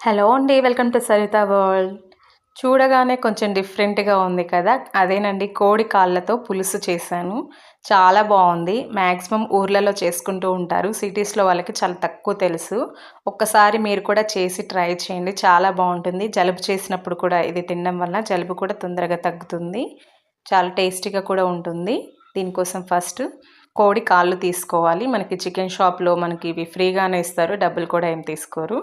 Hello అండి welcome to Saritha world. చూడగానే కొంచెం డిఫరెంట్గా ఉంది కదా? అదేనండి కోడి కాళ్ళతో పులుసు చేశాను. చాలా బాగుంది. మ్యాక్సిమం ఊర్లలో చేసుకుంటూ ఉంటారు. సిటీస్లో వాళ్ళకి చాలా తక్కువ తెలుసు. ఒక్కసారి మీరు కూడా చేసి ట్రై చేయండి. చాలా బాగుంటుంది. జలుబు చేసినప్పుడు కూడా ఇది తినడం వల్ల జలుబు కూడా తొందరగా తగ్గుతుంది. చాలా టేస్టీగా కూడా ఉంటుంది. దీనికోసం ఫస్ట్ కోడి కాళ్ళు తీసుకోవాలి. మనకి చికెన్ షాప్లో మనకి ఇవి ఫ్రీగానే ఇస్తారు. డబ్బులు కూడా ఏం తీసుకోరు.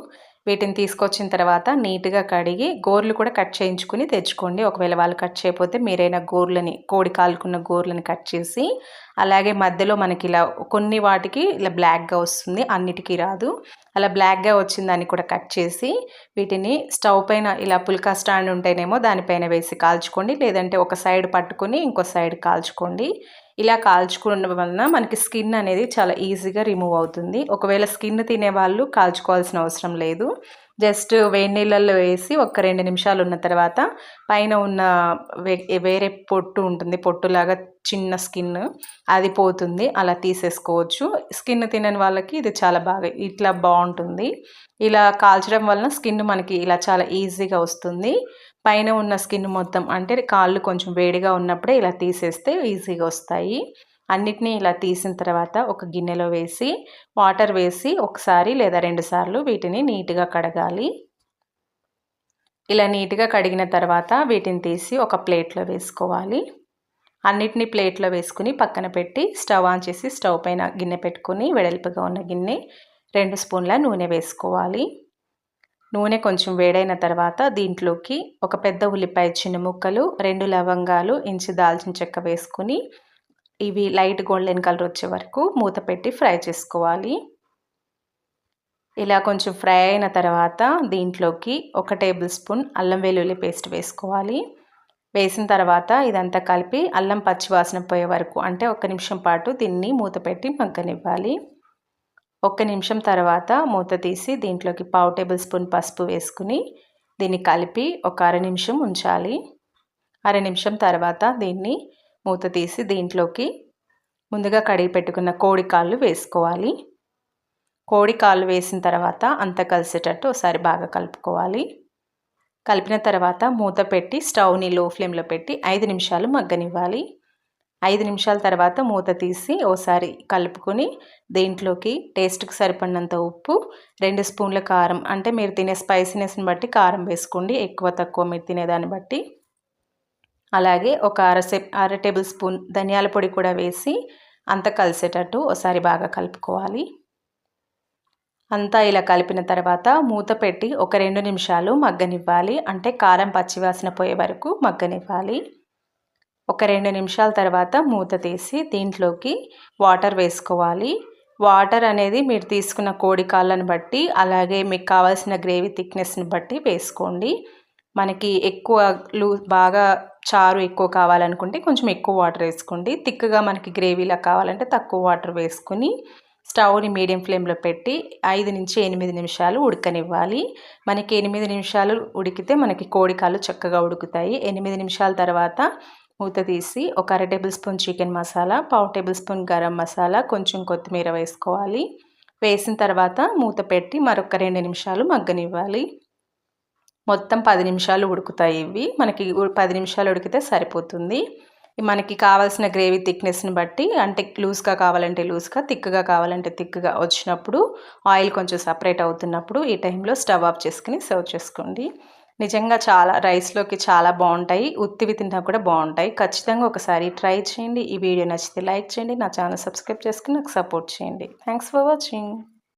వీటిని తీసుకొచ్చిన తర్వాత నీట్గా కడిగి గోర్లు కూడా కట్ చేయించుకుని తెచ్చుకోండి. ఒకవేళ వాళ్ళు కట్ చేయకపోతే మీరైనా గోర్లని కోడి కాలుకున్న గోర్లని కట్ చేసి అలాగే మధ్యలో మనకి ఇలా కొన్ని వాటికి ఇలా బ్లాక్గా వస్తుంది అన్నిటికీ రాదు. అలా బ్లాక్గా వచ్చిన దాన్ని కూడా కట్ చేసి వీటిని స్టవ్ పైన ఇలా పుల్కా స్టాండ్ ఉంటేనేమో దానిపైన వేసి కాల్చుకోండి. లేదంటే ఒక సైడ్ పట్టుకొని ఇంకో సైడ్ కాల్చుకోండి. ఇలా కాల్చుకోవడం వలన మనకి స్కిన్ అనేది చాలా ఈజీగా రిమూవ్ అవుతుంది. ఒకవేళ స్కిన్ తినే వాళ్ళు కాల్చుకోవాల్సిన అవసరం లేదు. జస్ట్ వేడి నీళ్ళల్లో వేసి ఒక రెండు నిమిషాలు ఉన్న తర్వాత పైన ఉన్న వేరే పొట్టు ఉంటుంది పొట్టులాగా చిన్న స్కిన్ అది పోతుంది. అలా తీసేసుకోవచ్చు. స్కిన్ తినని వాళ్ళకి ఇది చాలా బాగా ఇట్లా బాగుంటుంది. ఇలా కాల్చడం వలన స్కిన్ మనకి ఇలా చాలా ఈజీగా వస్తుంది. పైన ఉన్న స్కిన్ మొత్తం అంటే కాళ్ళు కొంచెం వేడిగా ఉన్నప్పుడే ఇలా తీసేస్తే ఈజీగా వస్తాయి. అన్నిటినీ ఇలా తీసిన తర్వాత ఒక గిన్నెలో వేసి వాటర్ వేసి ఒకసారి లేదా రెండుసార్లు వీటిని నీట్గా కడగాలి. ఇలా నీట్గా కడిగిన తర్వాత వీటిని తీసి ఒక ప్లేట్లో వేసుకోవాలి. అన్నిటినీ ప్లేట్లో వేసుకుని పక్కన పెట్టి స్టవ్ ఆన్ చేసి స్టవ్ పైన గిన్నె పెట్టుకుని వెడల్పుగా ఉన్న గిన్నె రెండు స్పూన్ల నూనె వేసుకోవాలి. నూనె కొంచెం వేడైన తర్వాత దీంట్లోకి ఒక పెద్ద ఉల్లిపాయ చిన్న ముక్కలు రెండు లవంగాలు ఇంచి దాల్చిన చెక్క వేసుకుని ఇవి లైట్ గోల్డెన్ కలర్ వచ్చే వరకు మూత పెట్టి ఫ్రై చేసుకోవాలి. ఇలా కొంచెం ఫ్రై అయిన తర్వాత దీంట్లోకి ఒక టేబుల్ స్పూన్ అల్లం వెల్లుల్లి పేస్ట్ వేసుకోవాలి. వేసిన తర్వాత ఇదంతా కలిపి అల్లం పచ్చివాసన పోయే వరకు అంటే ఒక నిమిషం పాటు దీన్ని మూత పెట్టి మగ్గనివ్వాలి. ఒక్క నిమిషం తర్వాత మూత తీసి దీంట్లోకి పావు టేబుల్ స్పూన్ పసుపు వేసుకుని దీన్ని కలిపి ఒక అర నిమిషం ఉంచాలి. అర నిమిషం తర్వాత దీన్ని మూత తీసి దీంట్లోకి ముందుగా కడిగి పెట్టుకున్న కోడి కాళ్ళు వేసుకోవాలి. కోడి కాళ్ళు వేసిన తర్వాత అంత కలిసేటట్టు ఒకసారి బాగా కలుపుకోవాలి. కలిపిన తర్వాత మూత పెట్టి స్టవ్ని లో ఫ్లేమ్లో పెట్టి ఐదు నిమిషాలు మగ్గనివ్వాలి. ఐదు నిమిషాల తర్వాత మూత తీసి ఓసారి కలుపుకొని దీంట్లోకి టేస్ట్కి సరిపడినంత ఉప్పు రెండు స్పూన్ల కారం అంటే మీరు తినే స్పైసీనెస్ని బట్టి కారం వేసుకోండి ఎక్కువ తక్కువ మీరు తినేదాన్ని బట్టి. అలాగే ఒక అర అర టేబుల్ స్పూన్ ధనియాల పొడి కూడా వేసి అంతా కలిసేటట్టు ఒకసారి బాగా కలుపుకోవాలి. అంతా ఇలా కలిపిన తర్వాత మూత పెట్టి ఒక రెండు నిమిషాలు మగ్గనివ్వాలి అంటే కారం పచ్చివాసన పోయే వరకు మగ్గనివ్వాలి. ఒక రెండు నిమిషాల తర్వాత మూత తీసి దీంట్లోకి వాటర్ వేసుకోవాలి. వాటర్ అనేది మీరు తీసుకున్న కోడి కాళ్ళను బట్టి అలాగే మీకు కావాల్సిన గ్రేవీ థిక్నెస్ని బట్టి వేసుకోండి. మనకి ఎక్కువ లూ బాగా చారు ఎక్కువ కావాలనుకుంటే కొంచెం ఎక్కువ వాటర్ వేసుకోండి. థిక్గా మనకి గ్రేవీలా కావాలంటే తక్కువ వాటర్ వేసుకుని స్టవ్ని మీడియం ఫ్లేమ్లో పెట్టి ఐదు నుంచి ఎనిమిది నిమిషాలు ఉడకనివ్వాలి. మనకి ఎనిమిది నిమిషాలు ఉడికితే మనకి కోడికాలు చక్కగా ఉడుకుతాయి. ఎనిమిది నిమిషాల తర్వాత మూత తీసి ఒక అర టేబుల్ స్పూన్ చికెన్ మసాలా పావు టేబుల్ స్పూన్ గరం మసాలా కొంచెం కొత్తిమీర వేసుకోవాలి. వేసిన తర్వాత మూత పెట్టి మరొక రెండు నిమిషాలు మగ్గనివ్వాలి. మొత్తం పది నిమిషాలు ఉడుకుతాయి ఇవి. మనకి పది నిమిషాలు ఉడికితే సరిపోతుంది. మనకి కావాల్సిన గ్రేవీ థిక్నెస్ని బట్టి అంటే లూజ్గా కావాలంటే లూజ్గా థిక్గా కావాలంటే థిక్గా వచ్చినప్పుడు ఆయిల్ కొంచెం సపరేట్ అవుతున్నప్పుడు ఈ టైంలో స్టవ్ ఆఫ్ చేసుకుని సర్వ్ చేసుకోండి. నిజంగా చాలా రైస్లోకి చాలా బాగుంటాయి ఉత్తివి తింటా కూడా బాగుంటాయి ఖచ్చితంగా ఒకసారి ట్రై చేయండి. ఈ వీడియో నచ్చితే లైక్ చేయండి. నా ఛానల్ సబ్స్క్రైబ్ చేసుకుని నాకు సపోర్ట్ చేయండి. Thanks for watching.